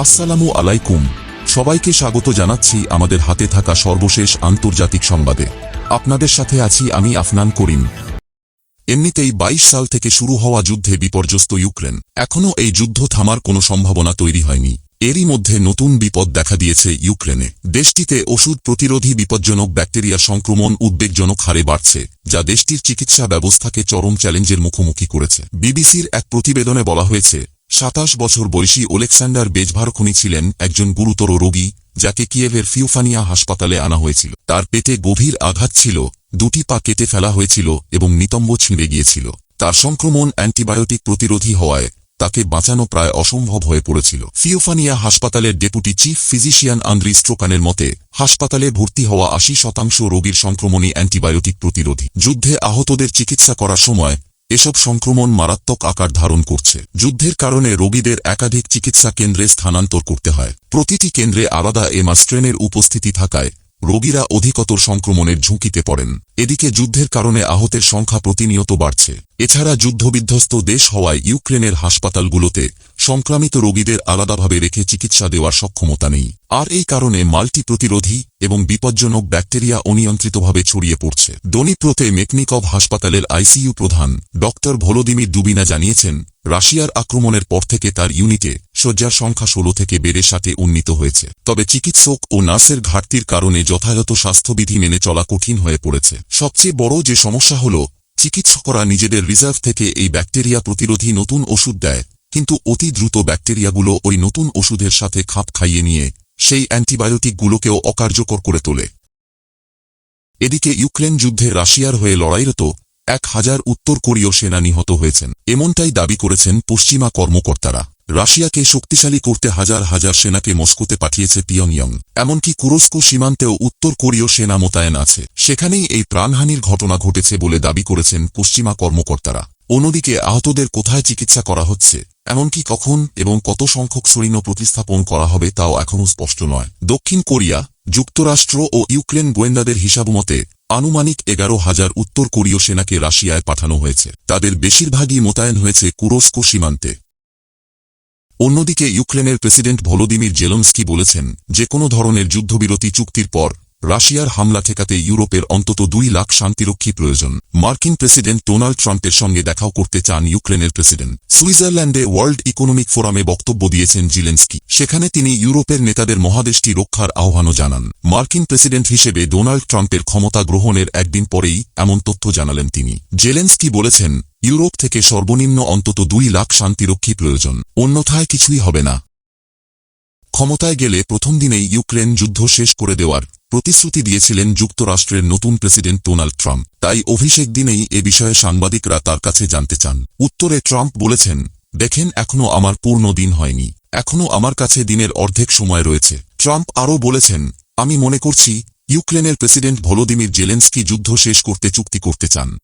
আসসালামু আলাইকুম। সবাইকে স্বাগত জানাচ্ছি আমাদের হাতে থাকা সর্বশেষ আন্তর্জাতিক সংবাদে। আপনাদের সাথে আছি আমি আফনান করিম। এমনিতেই ২২ সাল থেকে শুরু হওয়া যুদ্ধে বিপর্যস্ত ইউক্রেন। এখনও এই যুদ্ধ থামার কোনো সম্ভাবনা তৈরি হয়নি। এরই মধ্যে নতুন বিপদ দেখা দিয়েছে ইউক্রেনে। দেশটিতে ওষুধ প্রতিরোধী বিপজ্জনক ব্যাকটেরিয়া সংক্রমণ উদ্বেগজনক হারে বাড়ছে, যা দেশটির চিকিৎসা ব্যবস্থাকে চরম চ্যালেঞ্জের মুখোমুখি করেছে। বিবিসির এক প্রতিবেদনে বলা হয়েছে সাতাশ বছর বয়সী ওলেকসান্ডার বেজভারখনি ছিলেন একজন গুরুতর রোগী, যাকে কিয়েভের ফিউফানিয়া হাসপাতালে আনা হয়েছিল। তার পেটে গভীর আঘাত ছিল, দুটি পা কেটে ফেলা হয়েছিল এবং নিতম্ব ছিঁড়ে গিয়েছিল। তার সংক্রমণ অ্যান্টিবায়োটিক প্রতিরোধী হওয়ায় তাকে বাঁচানো প্রায় অসম্ভব হয়ে পড়েছিল। ফিওফানিয়া হাসপাতালের ডেপুটি চিফ ফিজিশিয়ান আন্দ্রি স্ট্রোকানের মতে, হাসপাতালে ভর্তি হওয়া আশি শতাংশ রোগীর সংক্রমণই অ্যান্টিবায়োটিক প্রতিরোধী। যুদ্ধে আহতদের চিকিৎসা করার সময় এসব সংক্রমণ মারাত্মক আকার ধারণ করছে। যুদ্ধের কারণে রোগীদের একাধিক চিকিৎসা কেন্দ্রে স্থানান্তর করতে হয়। প্রতিটি কেন্দ্রে আলাদা এমা স্ট্রেনের উপস্থিতি থাকায় রোগীরা অধিকতর সংক্রমণের ঝুঁকিতে পড়েন। এদিকে যুদ্ধের কারণে আহতের সংখ্যা প্রতিনিয়ত বাড়ছে। এছাড়া যুদ্ধবিধ্বস্ত দেশ হওয়ায় ইউক্রেনের হাসপাতালগুলোতে সংক্রামিত রোগীদের আলাদাভাবে রেখে চিকিৎসা দেওয়ার সক্ষমতা নেই। আর এই কারণে মাল্টি প্রতিরোধী এবং বিপজ্জনক ব্যাকটেরিয়া অনিয়ন্ত্রিতভাবে ছড়িয়ে পড়ছে। দনিপ্রতে মেকনিকভ হাসপাতালের আইসিইউ প্রধান ড ভলোদিমির দুবিনা জানিয়েছেন, রাশিয়ার আক্রমণের পর থেকে তার ইউনিটে শয্যার সংখ্যা ষোলো থেকে বেড়ে সাথে উন্নীত হয়েছে। তবে চিকিৎসক ও নার্সের ঘাটতির কারণে যথাযথ স্বাস্থ্যবিধি মেনে চলা কঠিন হয়ে পড়েছে। সবচেয়ে বড় যে সমস্যা হল, চিকিৎসকরা নিজেদের রিজার্ভ থেকে এই ব্যাকটেরিয়া প্রতিরোধী নতুন ওষুধ দেয়। কিন্তু অতি দ্রুত ব্যাকটেরিয়াগুলো ওই নতুন ওষুধের সাথে খাপ খাইয়ে নিয়ে সেই অ্যান্টিবায়োটিকগুলোকেও অকার্যকর করে তোলে। এদিকে ইউক্রেন যুদ্ধে রাশিয়ার হয়ে লড়াইরত এক হাজার উত্তর কোরীয় সেনা নিহত হয়েছেন। এমনটাই দাবি করেছেন পশ্চিমা কর্মকর্তারা। রাশিয়াকে শক্তিশালী করতে হাজার হাজার সেনাকে মস্কোতে পাঠিয়েছে পিয়ংইয়ং। এমনকি কুরস্কো সীমান্তেও উত্তর কোরীয় সেনা মোতায়েন আছে। সেখানেই এই প্রাণহানির ঘটনা ঘটেছে বলে দাবি করেছেন পশ্চিমা কর্মকর্তারা। অন্যদিকে আহতদের কোথায় চিকিৎসা করা হচ্ছে, এমনকি কখন এবং কত সংখ্যক সৈন্য প্রতিস্থাপন করা হবে তাও এখনও স্পষ্ট নয়। দক্ষিণ কোরিয়া, যুক্তরাষ্ট্র ও ইউক্রেন গোয়েন্দাদের হিসাব মতে, আনুমানিক এগারো হাজার উত্তর কোরীয় সেনাকে রাশিয়ায় পাঠানো হয়েছে। তাদের বেশিরভাগই মোতায়েন হয়েছে কুরস্কো সীমান্তে। অন্যদিকে ইউক্রেনের প্রেসিডেন্ট ভলোদিমির জেলন্সকি বলেছেন যে কোনো ধরনের যুদ্ধবিরতি চুক্তির পর, রাশিয়ার হামলা ঠেকাতে ইউরোপের অন্তত দুই লাখ শান্তিরক্ষী প্রয়োজন। মার্কিন প্রেসিডেন্ট ডোনাল্ড ট্রাম্পের সঙ্গে দেখাও করতে চান ইউক্রেনের প্রেসিডেন্ট। সুইজারল্যান্ডে ওয়ার্ল্ড ইকোনমিক ফোরামে বক্তব্য দিয়েছেন জিলেন্সকি। সেখানে তিনি ইউরোপের নেতাদের মহাদেশটি রক্ষার আহ্বানও জানান। মার্কিন প্রেসিডেন্ট হিসেবে ডোনাল্ড ট্রাম্পের ক্ষমতা গ্রহণের একদিন পরেই এমন তথ্য জানালেন তিনি। জেলেন্সকি বলেছেন ইউরোপ থেকে সর্বনিম্ন অন্তত দুই লাখ শান্তিরক্ষী প্রয়োজন। অন্যথায় কিছুই হবে না। ক্ষমতায় গেলে প্রথম দিনেই ইউক্রেন যুদ্ধ শেষ করে দেওয়ার প্রতিশ্রুতি দিয়েছিলেন যুক্তরাষ্ট্রের নতুন প্রেসিডেন্ট ডোনাল্ড ট্রাম্প। তাই অভিষেক দিনেই এ বিষয়ে সাংবাদিকরা তার কাছে জানতে চান। উত্তরে ট্রাম্প বলেছেন, দেখেন এখনও আমার পূর্ণ দিন হয়নি। এখনও আমার কাছে দিনের অর্ধেক সময় রয়েছে। ট্রাম্প আরও বলেছেন, আমি মনে করছি, ইউক্রেনের প্রেসিডেন্ট ভলোদিমির জেলেন্সকি যুদ্ধ শেষ করতে চুক্তি করতে চান।